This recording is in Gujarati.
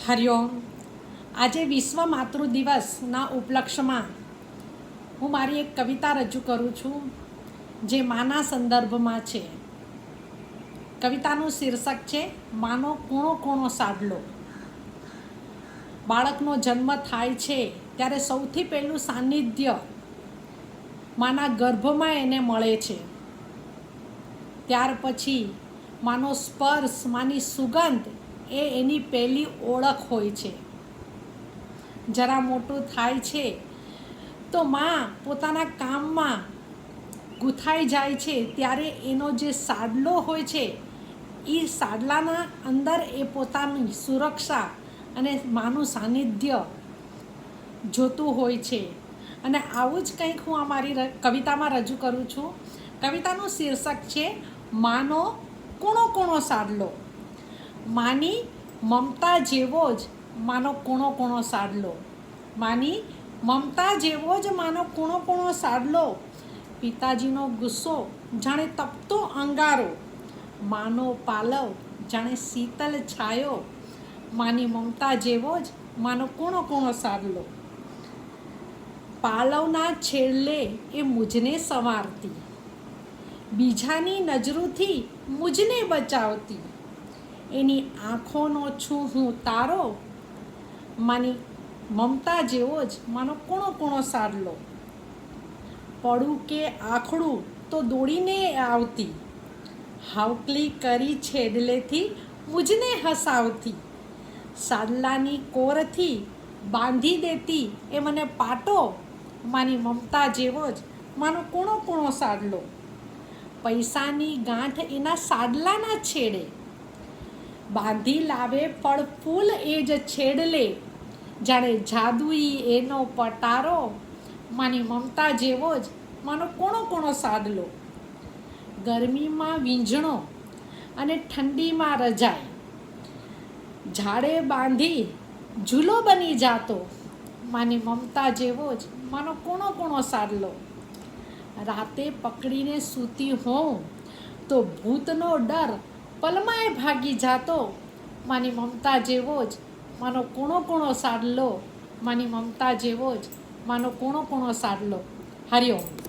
હરિઓમ આજે વિશ્વ માતૃ દિવસના ઉપલક્ષમાં હું મારી એક કવિતા રજૂ કરું છું, જે માના સંદર્ભમાં છે. કવિતાનું શીર્ષક છે, માનો કૂણો કૂણો સાડલો. બાળકનો જન્મ થાય છે ત્યારે સૌથી પહેલું સાનિધ્ય માના ગર્ભમાં એને મળે છે. ત્યાર પછી માનો સ્પર્શ, માની સુગંધ એ એની પહેલી ઓળખ હોય છે. જરા મોટું થાય છે તો માં પોતાના કામમાં ગૂંથાઈ જાય છે ત્યારે એનો જે સાડલો હોય છે એ સાડલાના અંદર એ પોતાની સુરક્ષા અને માનું સાનિધ્ય જોતું હોય છે. અને આવું જ કંઈક હું અમારી ર- કવિતામાં રજૂ કરું છું. કવિતાનું શીર્ષક છે, માનો કૂણો કૂણો સાડલો. માની મમતા જેવો જ માનો કૂણો કૂણો સાડલો. માની મમતા જેવો જ માનો કૂણો કૂણો સાડલો. પિતાજીનો ગુસ્સો જાણે તપતો અંગારો. માનો પાલવ જાણે શીતલ છાયો. માની મમતા જેવો જ માનો કૂણો કૂણો સાડલો. પાલવના છેલ્લે એ મુજને સંવારતી બીજાની નજરોથી મુજને બચાવતી. એની આંખોનો છું હું તારો? માની મમતા જેવો જ માનો કૂણો કૂણો સારલો. પડું કે આખડું તો દોડીને આવતી. હાવકલી કરી છેડલેથી મુજને હસાવતી. સાદલાની કોરથી બાંધી દેતી એ મને પાટો. માની મમતા જેવો જ માનો કૂણો કૂણો સાદલો પૈસાની ગાંઠ એના સાદલાના છેડે. બાંધી લાવે ફળ ફૂલ એ જ છેડલે. જાણે જાદુઈ એનો પટારો, માની મમતા જેવો જ માનો કોણો કોણો સાદલો. ગરમીમાં વીંઝણો અને ઠંડીમાં રજાય ઝાડે બાંધી ઝૂલો બની જાતો, માની મમતા જેવો જ માનો કોણો કોણો સાદલો. રાતે પકડીને સૂતી હોઉં તો ભૂતનો ડર પલમાય ભાગી જાતો. માની મમતા જેવો જ. માનો કૂણો કૂણો સાડલો માની મમતા જેવો જ. માનો કૂણો કૂણો સાડલો હરિઓમ.